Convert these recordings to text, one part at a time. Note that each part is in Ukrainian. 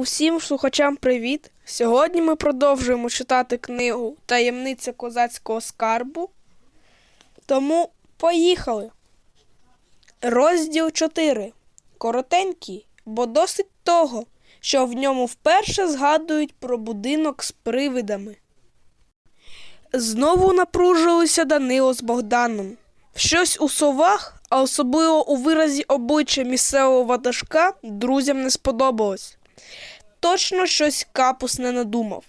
Усім слухачам привіт! Сьогодні ми продовжуємо читати книгу Таємниця козацького скарбу. Тому поїхали. Розділ 4. Коротенький, бо досить того, що в ньому вперше згадують про будинок з привидами. Знову напружилися Данило з Богданом. Щось у совах, а особливо у виразі обличчя місцевого ватажка, друзям не сподобалось. Точно щось капус не надумав.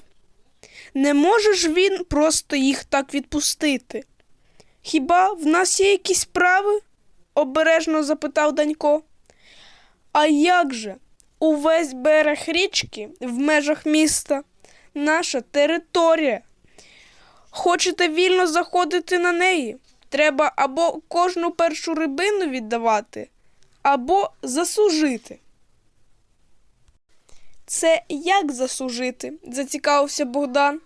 Не може ж він просто їх так відпустити. Хіба в нас є якісь справи? обережно запитав Данько. А як же? Увесь берег річки в межах міста наша територія. Хочете вільно заходити на неї? Треба або кожну першу рибину віддавати, або заслужити. Це як заслужити? зацікавився Богдан.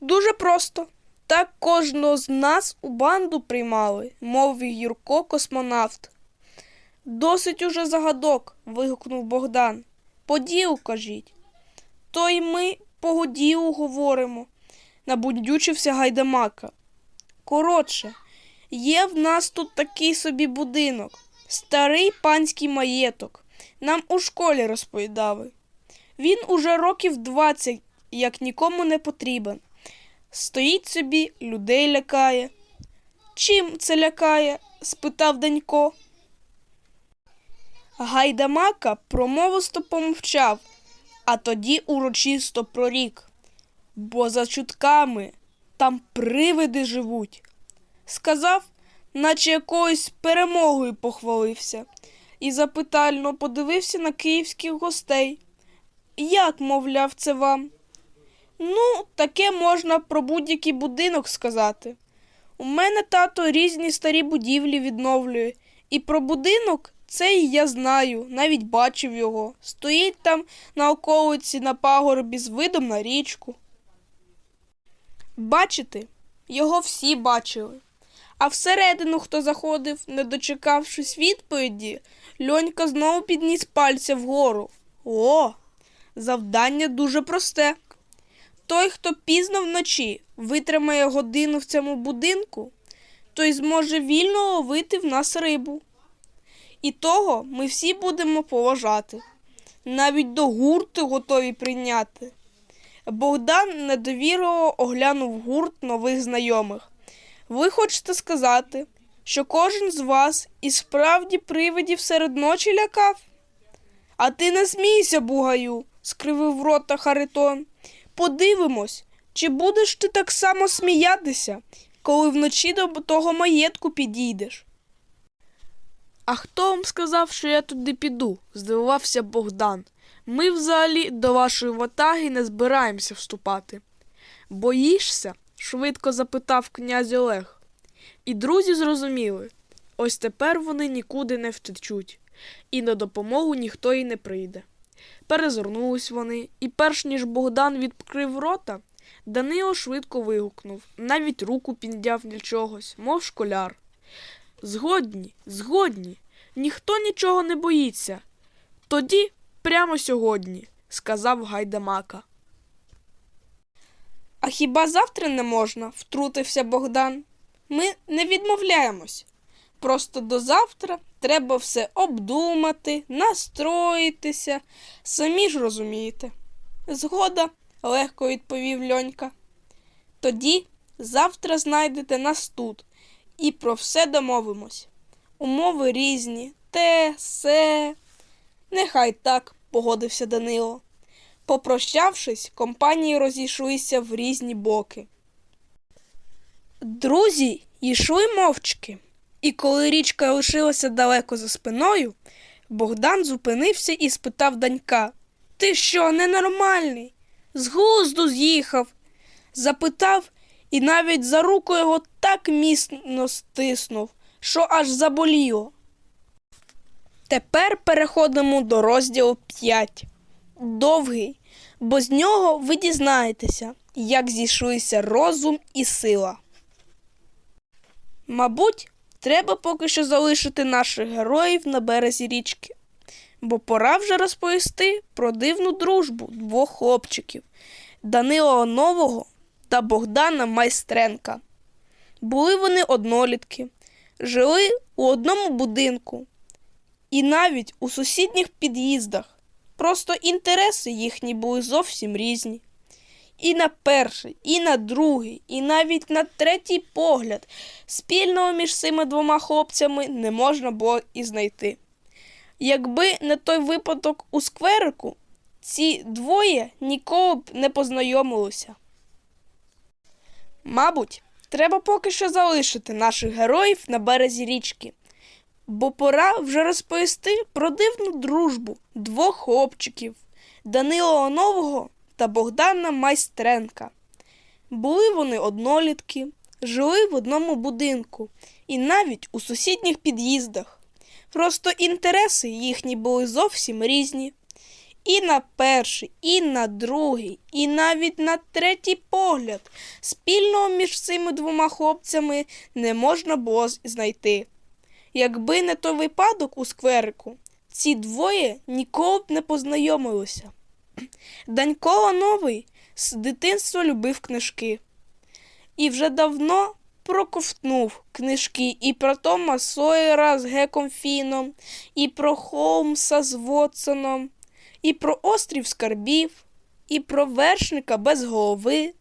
Дуже просто. Так кожного з нас у банду приймали, мовив Юрко космонавт. Досить уже загадок. вигукнув Богдан. По ділу кажіть. То й ми по ділу говоримо, набудючився гайдамака. Коротше, є в нас тут такий собі будинок, старий панський маєток. Нам у школі розповідали. Він уже років двадцять, як нікому не потрібен. Стоїть собі, людей лякає. Чим це лякає? спитав Данько. Гайдамака промовисто помовчав, а тоді урочисто прорік. Бо за чутками там привиди живуть. Сказав, наче якоюсь перемогою похвалився, і запитально подивився на київських гостей. Як, мовляв, це вам? Ну, таке можна про будь-який будинок сказати. У мене тато різні старі будівлі відновлює, і про будинок цей я знаю, навіть бачив його. Стоїть там на околиці на пагорбі з видом на річку. Бачите, його всі бачили. А всередину, хто заходив, не дочекавшись відповіді, льонька знову підніс пальця вгору. О! Завдання дуже просте. Той, хто пізно вночі витримає годину в цьому будинку, той зможе вільно ловити в нас рибу. І того ми всі будемо поважати. Навіть до гурту готові прийняти. Богдан недовірливо оглянув гурт нових знайомих. Ви хочете сказати, що кожен з вас і справді привидів серед ночі лякав? А ти не смійся, бугаю, скривив рота Харитон. Подивимось, чи будеш ти так само сміятися, коли вночі до того маєтку підійдеш. А хто вам сказав, що я туди піду? здивувався Богдан. Ми взагалі до вашої ватаги не збираємося вступати. Боїшся? швидко запитав князь Олег. І друзі зрозуміли ось тепер вони нікуди не втечуть, і на допомогу ніхто й не прийде. Перезирнулись вони, і перш ніж Богдан відкрив рота, Данило швидко вигукнув, навіть руку підняв для чогось, мов школяр. Згодні, згодні, ніхто нічого не боїться. Тоді прямо сьогодні, сказав гайдамака. А хіба завтра не можна? втрутився Богдан. Ми не відмовляємось. Просто до завтра треба все обдумати, настроїтися, самі ж розумієте. Згода, легко відповів льонька. Тоді завтра знайдете нас тут і про все домовимось. Умови різні, те, се. Нехай так, погодився Данило. Попрощавшись, компанії розійшлися в різні боки. Друзі йшли мовчки, і коли річка лишилася далеко за спиною, Богдан зупинився і спитав Данька Ти що, ненормальний? З глузду з'їхав? Запитав і навіть за руку його так міцно стиснув, що аж заболіло. Тепер переходимо до розділу 5. Довгий, бо з нього ви дізнаєтеся, як зійшлися розум і сила. Мабуть, треба поки що залишити наших героїв на березі річки. бо пора вже розповісти про дивну дружбу двох хлопчиків Данила Нового та Богдана Майстренка. Були вони однолітки, жили у одному будинку і навіть у сусідніх під'їздах. Просто інтереси їхні були зовсім різні. І на перший, і на другий, і навіть на третій погляд спільного між цими двома хлопцями не можна було і знайти. Якби не той випадок у скверику, ці двоє ніколи б не познайомилися. Мабуть, треба поки що залишити наших героїв на березі річки, бо пора вже розповісти про дивну дружбу двох хлопчиків Данила Нового та Богдана Майстренка. Були вони однолітки, жили в одному будинку і навіть у сусідніх під'їздах. Просто інтереси їхні були зовсім різні. І на перший, і на другий, і навіть на третій погляд спільного між цими двома хлопцями не можна було знайти. Якби не той випадок у скверику, ці двоє ніколи б не познайомилися. Данько новий з дитинства любив книжки і вже давно проковтнув книжки і про Тома Сойера з Геком Фіном, і про Холмса з Вотсоном, і про острів скарбів, і про вершника без голови.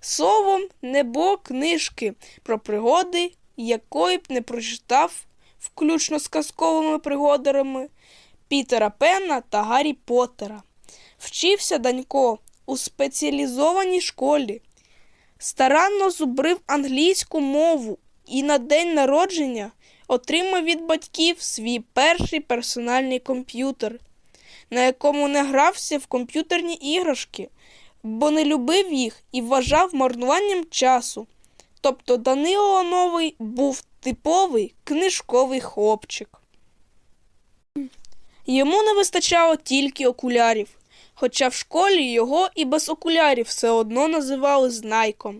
Словом, не було книжки про пригоди, якої б не прочитав, включно з казковими пригодарами Пітера Пенна та Гаррі Поттера. Вчився Данько у спеціалізованій школі, старанно зубрив англійську мову і на день народження отримав від батьків свій перший персональний комп'ютер, на якому не грався в комп'ютерні іграшки, бо не любив їх і вважав марнуванням часу. Тобто Данило Новий був типовий книжковий хлопчик. Йому не вистачало тільки окулярів, хоча в школі його і без окулярів все одно називали знайком.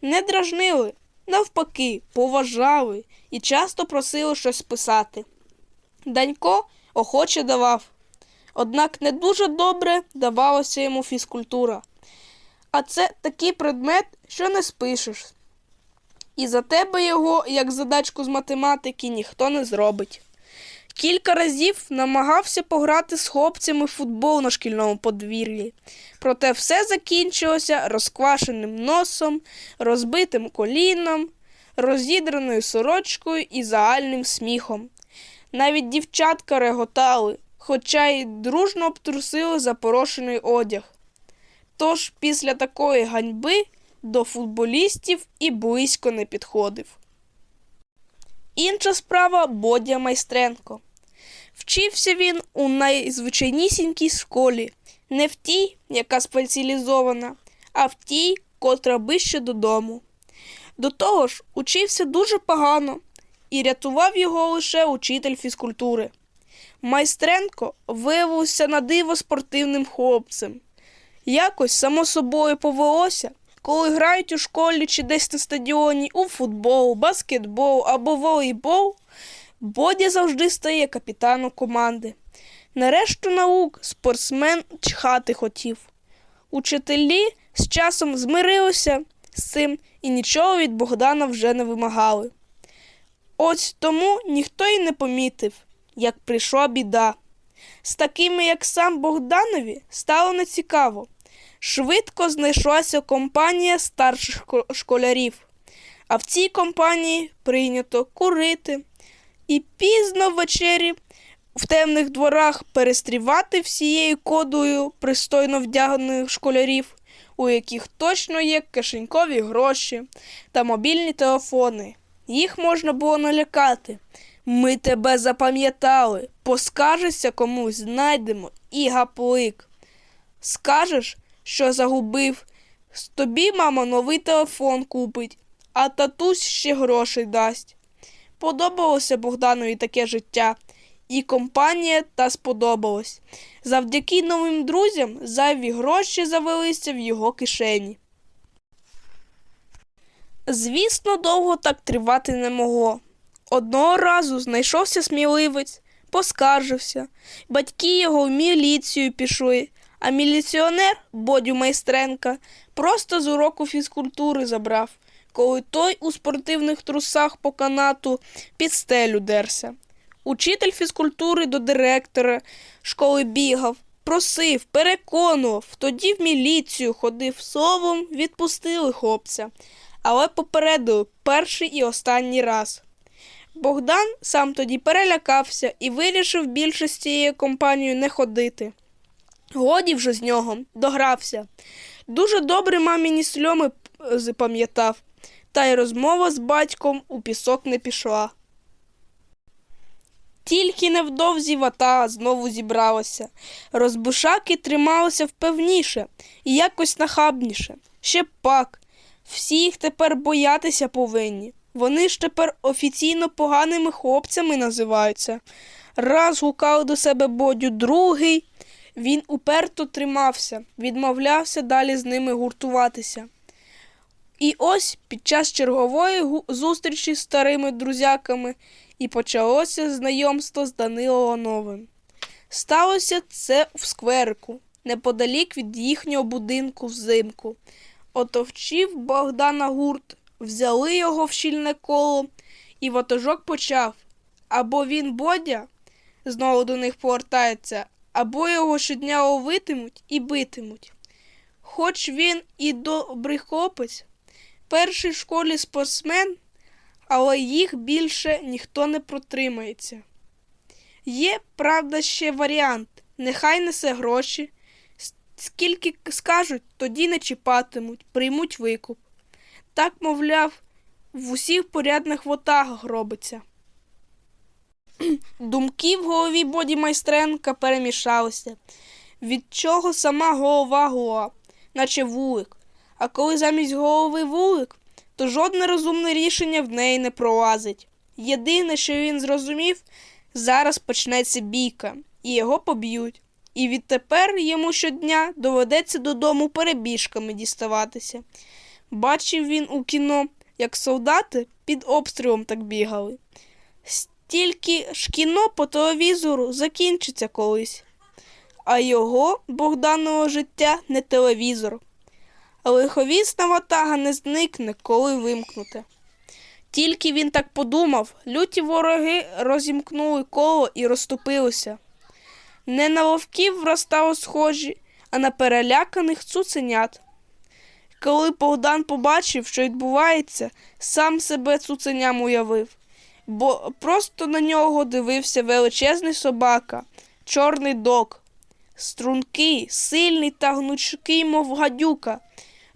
Не дражнили, навпаки, поважали і часто просили щось писати. Данько охоче давав, однак не дуже добре давалася йому фізкультура. А це такий предмет, що не спишеш. І за тебе його, як задачку з математики, ніхто не зробить. Кілька разів намагався пограти з хлопцями в футбол на шкільному подвір'ї, проте все закінчилося розквашеним носом, розбитим коліном, розідраною сорочкою і загальним сміхом. Навіть дівчатка реготали, хоча й дружно обтрусили запорошений одяг. Тож після такої ганьби до футболістів і близько не підходив. Інша справа Бодя Майстренко. Вчився він у найзвичайнісінькій школі, не в тій, яка спеціалізована, а в тій, котра ближче додому. До того ж, учився дуже погано і рятував його лише учитель фізкультури. Майстренко виявився на диво спортивним хлопцем. Якось само собою повелося, коли грають у школі чи десь на стадіоні у футбол, баскетбол або волейбол, Бодя завжди стає капітаном команди. Нарешту наук спортсмен чхати хотів. Учителі з часом змирилися з цим і нічого від Богдана вже не вимагали. Ось тому ніхто й не помітив, як прийшла біда. З такими, як сам Богданові, стало нецікаво. Швидко знайшлася компанія старших школярів, а в цій компанії прийнято курити і пізно ввечері в темних дворах перестрівати всією кодою пристойно вдягнених школярів, у яких точно є кишенькові гроші та мобільні телефони. Їх можна було налякати. Ми тебе запам'ятали, поскажешся комусь, знайдемо і гаплик. Скажеш, що загубив, тобі мама новий телефон купить, а татусь ще грошей дасть. Подобалося Богданові таке життя, і компанія та сподобалась. Завдяки новим друзям зайві гроші завелися в його кишені. Звісно, довго так тривати не могло. Одного разу знайшовся сміливець, поскаржився. Батьки його в міліцію пішли, а міліціонер Бодю Майстренка просто з уроку фізкультури забрав, коли той у спортивних трусах по канату під стелю дерся. Учитель фізкультури до директора школи бігав, просив, переконував, тоді в міліцію ходив словом, відпустили хлопця, але попередили перший і останній раз. Богдан сам тоді перелякався і вирішив більше з цією компанією не ходити. Годі вже з нього догрався. Дуже добре маміні сльоми запам'ятав, та й розмова з батьком у пісок не пішла. Тільки невдовзі вата знову зібралася. Розбушаки трималися впевніше і якось нахабніше. Ще пак. Всі їх тепер боятися повинні. Вони ж тепер офіційно поганими хлопцями називаються. Раз гукали до себе бодю, другий. Він уперто тримався, відмовлявся далі з ними гуртуватися. І ось під час чергової зустрічі з старими друзяками і почалося знайомство з Данилом Новим. Сталося це в скверику, неподалік від їхнього будинку взимку. Отовчив Богдана гурт, взяли його в щільне коло, і ватажок почав. Або він Бодя знову до них повертається, або його щодня ловитимуть і битимуть. Хоч він і добрий хлопець, перший в школі спортсмен, але їх більше ніхто не протримається. Є, правда, ще варіант. Нехай несе гроші. Скільки скажуть, тоді не чіпатимуть, приймуть викуп. Так, мовляв, в усіх порядних вотагах робиться. Думки в голові Боді Майстренка перемішалися, від чого сама голова гула, наче вулик. А коли замість голови вулик, то жодне розумне рішення в неї не пролазить. Єдине, що він зрозумів, зараз почнеться бійка, і його поб'ють. І відтепер йому щодня доведеться додому перебіжками діставатися. Бачив він у кіно, як солдати під обстрілом так бігали. Стільки ж кіно по телевізору закінчиться колись, а його Богданового життя не телевізор. Лиховісна ватага не зникне, коли вимкнуте. Тільки він так подумав, люті вороги розімкнули коло і розступилися. Не на вовків вростало схожі, а на переляканих цуценят. Коли Богдан побачив, що відбувається, сам себе цуценям уявив, бо просто на нього дивився величезний собака, чорний дог, стрункий, сильний та гнучкий, мов гадюка,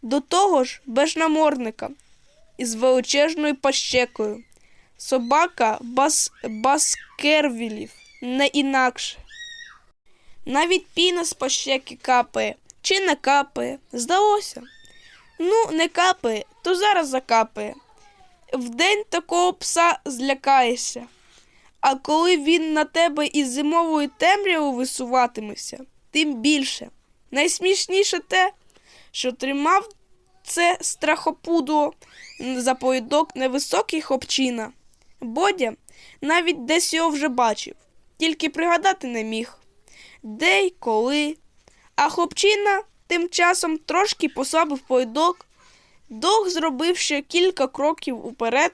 до того ж без намордника із величезною пащекою. Собака бас, баскервілів, не інакше. Навіть піна з пащеки капає, чи не капає, здалося. Ну, не капає, то зараз закапає. Вдень такого пса злякаєшся. А коли він на тебе із зимовою темрявою висуватиметься, тим більше. Найсмішніше те, що тримав це страхопудло за повідок невисокий хлопчина. Бодя навіть десь його вже бачив, тільки пригадати не міг. Де й коли. А хлопчина тим часом трошки послабив повідок, дог ще кілька кроків уперед,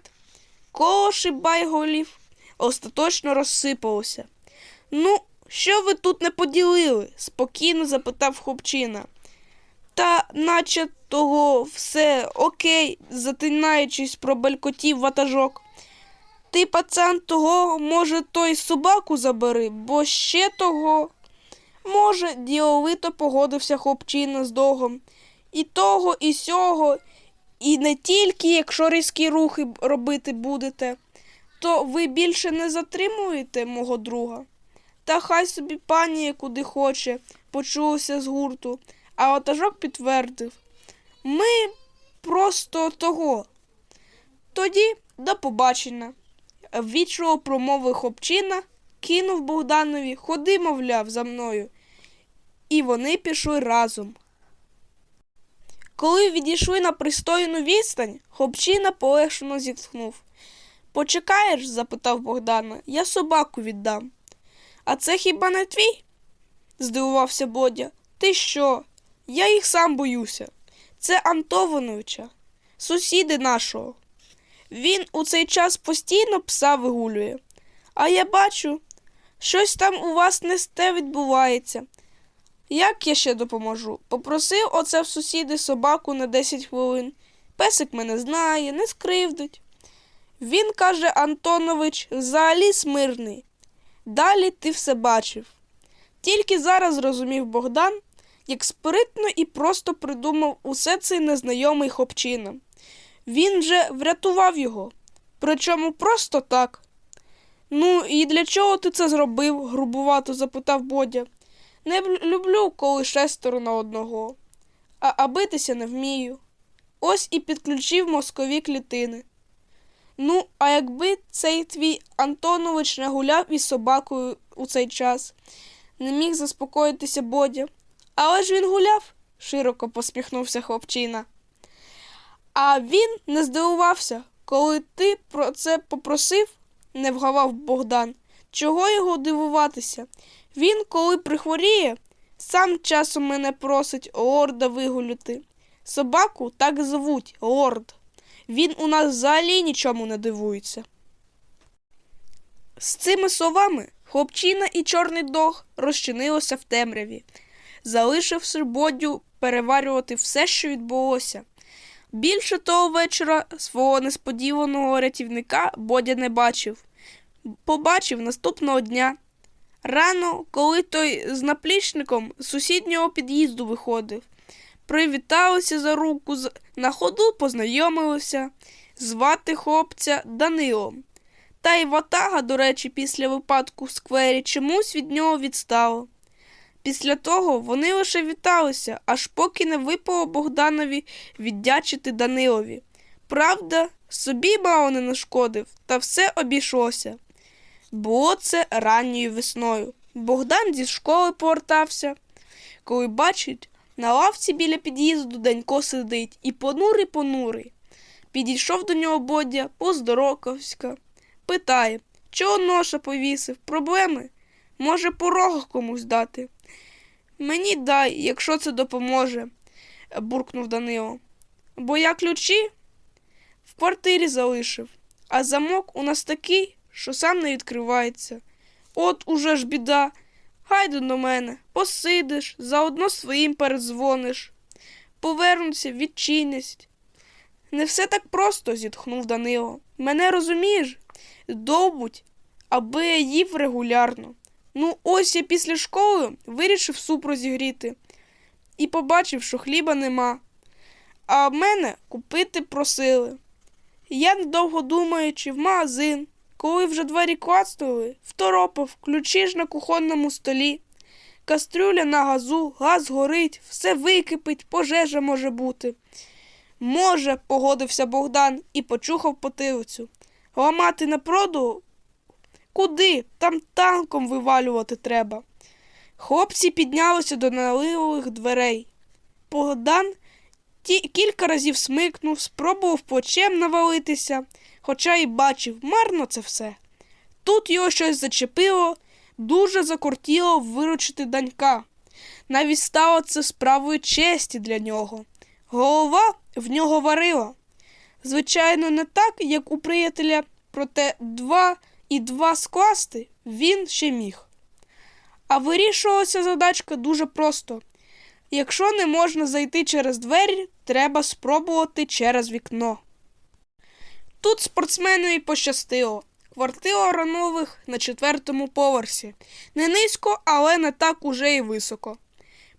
коло шибайголів остаточно розсипалося. Ну, що ви тут не поділили? спокійно запитав хлопчина. Та наче того все окей, затинаючись, пробелькотів ватажок. Ти, пацан, того, може, той собаку забери, бо ще того. Може, діловито погодився хлопчина з догом. І того, і сього, і не тільки, якщо різкі рухи робити будете, то ви більше не затримуєте мого друга. Та хай собі паніє куди хоче, почулося з гурту, а отажок підтвердив. Ми просто того. Тоді до побачення. Ввічливо промовив хлопчина, кинув Богданові, ходи, мовляв, за мною. І вони пішли разом. Коли відійшли на пристойну відстань, хлопчина полегшено зітхнув. Почекаєш? запитав Богдана, я собаку віддам. А це хіба не твій? здивувався Бодя. Ти що? Я їх сам боюся. Це Антовановича, сусіди нашого. Він у цей час постійно пса вигулює. А я бачу, щось там у вас не сте відбувається. Як я ще допоможу? Попросив оце в сусіди собаку на 10 хвилин. Песик мене знає, не скривдить. Він каже, Антонович, взагалі смирний. Далі ти все бачив. Тільки зараз зрозумів Богдан, як спритно і просто придумав усе цей незнайомий хлопчина. Він же врятував його, причому просто так. Ну, і для чого ти це зробив? грубувато запитав Бодя. Не люблю, коли шестеро на одного, а, а битися не вмію. Ось і підключив мозкові клітини. Ну, а якби цей твій Антонович не гуляв із собакою у цей час, не міг заспокоїтися Бодя. Але ж він гуляв, широко посміхнувся хлопчина. А він не здивувався, коли ти про це попросив, не вгавав Богдан. Чого його дивуватися? Він, коли прихворіє, сам часом мене просить лорда вигуляти. Собаку так звуть лорд. Він у нас взагалі нічому не дивується. З цими словами хлопчина і чорний дог розчинилося в темряві, залишивши Бодю переварювати все, що відбулося. Більше того вечора свого несподіваного рятівника Бодя не бачив. Побачив наступного дня. Рано, коли той з наплічником з сусіднього під'їзду виходив, привіталися за руку, на ходу познайомилися, звати хлопця Данилом. Та й ватага, до речі, після випадку в сквері чомусь від нього відстало. Після того вони лише віталися, аж поки не випало Богданові віддячити Данилові. Правда, собі мало не нашкодив, та все обійшлося. Було це ранньою весною. Богдан зі школи повертався, коли бачить, на лавці біля під'їзду Данько сидить і понурий понурий. Підійшов до нього Бодя, поздоровкався, питає, чого ноша повісив, проблеми? Може, порога комусь дати? Мені дай, якщо це допоможе, буркнув Данило. Бо я ключі в квартирі залишив, а замок у нас такий, що сам не відкривається. От уже ж біда. Гайде до мене, посидиш, заодно своїм передзвониш. Повернуться, відчинять. Не все так просто, зітхнув Данило. Мене розумієш? Довбуть, аби я їв регулярно. Ну, ось я після школи вирішив суп розігріти і побачив, що хліба нема. А мене купити просили. Я, недовго думаючи, в магазин, коли вже двері клацнули, второпав, ключі ж на кухонному столі. Кастрюля на газу, газ горить, все википить, пожежа може бути. Може, погодився Богдан і почухав потилицю. Ламати на проду? Куди? Там танком вивалювати треба. Хлопці піднялися до наливих дверей. Богдан кілька разів смикнув, спробував плечем навалитися, хоча й бачив, марно це все. Тут його щось зачепило, дуже закортіло виручити данька. Навіть стало це справою честі для нього. Голова в нього варила. Звичайно, не так, як у приятеля, проте два і два скласти він ще міг. А вирішувалася задачка дуже просто. Якщо не можна зайти через двері, треба спробувати через вікно. Тут спортсменові пощастило. Квартира Ранових на четвертому поверсі. Не низько, але не так уже і високо.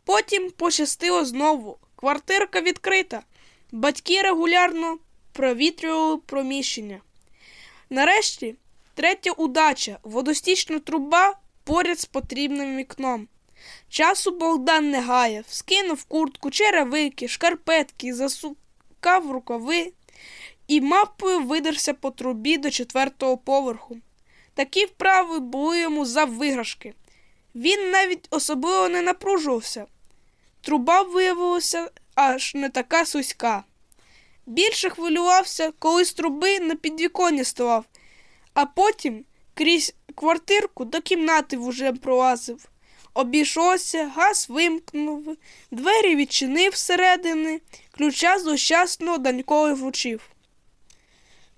Потім пощастило знову. Квартирка відкрита. Батьки регулярно провітрювали проміщення. Нарешті, третя удача водостічна труба поряд з потрібним вікном. Часу Богдан не гаяв, скинув куртку, черевики, шкарпетки, засукав рукави і мапою видерся по трубі до четвертого поверху. Такі вправи були йому за виграшки. Він навіть особливо не напружувався. Труба виявилася аж не така суська. Більше хвилювався, коли з труби на підвіконня ставав, а потім крізь квартирку до кімнати вужем пролазив. Обійшовся, газ вимкнув, двері відчинив всередини, ключа злощасного Данькові вручив.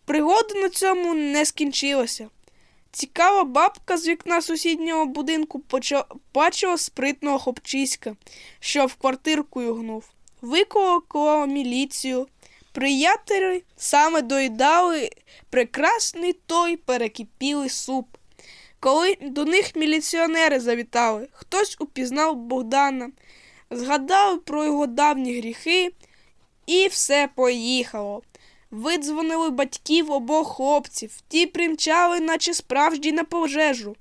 Пригода на цьому не скінчилася. Цікава бабка з вікна сусіднього будинку бачила спритного хлопчиська, що в квартирку югнув. Викликала міліцію. Приятелі саме доїдали прекрасний той перекипілий суп. Коли до них міліціонери завітали, хтось упізнав Богдана, згадав про його давні гріхи, і все поїхало. Видзвонили батьків обох хлопців, ті примчали, наче справжні на пожежу.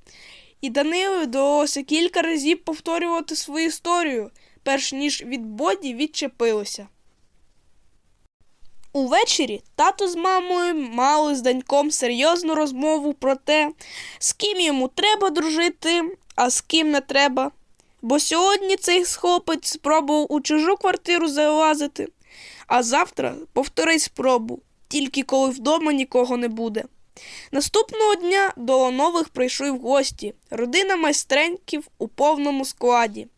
І Данилу довелося кілька разів повторювати свою історію, перш ніж від боді відчепилося. Увечері тато з мамою мали з Даньком серйозну розмову про те, з ким йому треба дружити, а з ким не треба. Бо сьогодні цей хлопець спробував у чужу квартиру залазити, а завтра повторить спробу, тільки коли вдома нікого не буде. Наступного дня до нових прийшли в гості родина майстреньків у повному складі.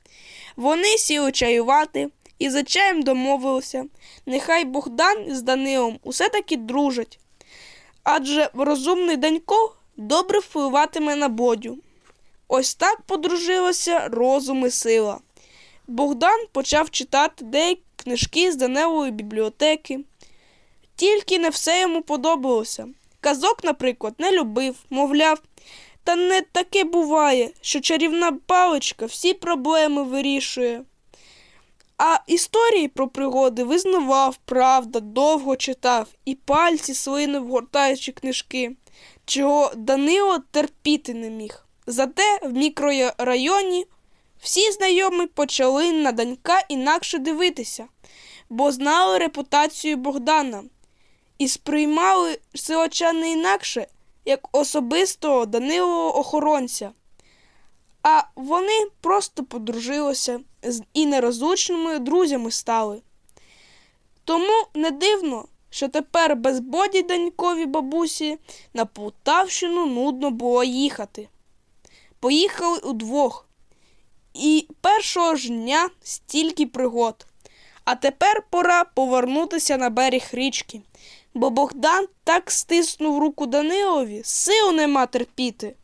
Вони сіли чаювати і за чаєм домовилися. Нехай Богдан з Данилом усе таки дружать. Адже розумний Данько добре впливатиме на бодю. Ось так подружилися розум і сила. Богдан почав читати деякі книжки з Данилової бібліотеки. Тільки не все йому подобалося. Казок, наприклад, не любив, мовляв, та не таке буває, що чарівна паличка всі проблеми вирішує. А історії про пригоди визнавав, правда, довго читав і пальці слинив, гортаючи книжки, чого Данило терпіти не міг. Зате в мікрорайоні всі знайомі почали на Данька інакше дивитися, бо знали репутацію Богдана і сприймали селочани інакше, як особистого Данилового охоронця. А вони просто подружилися і нерозлучними друзями стали. Тому не дивно, що тепер без боді Данькові бабусі на Полтавщину нудно було їхати. Поїхали удвох. І першого ж дня стільки пригод. А тепер пора повернутися на берег річки, бо Богдан так стиснув руку Данилові, сил нема терпіти.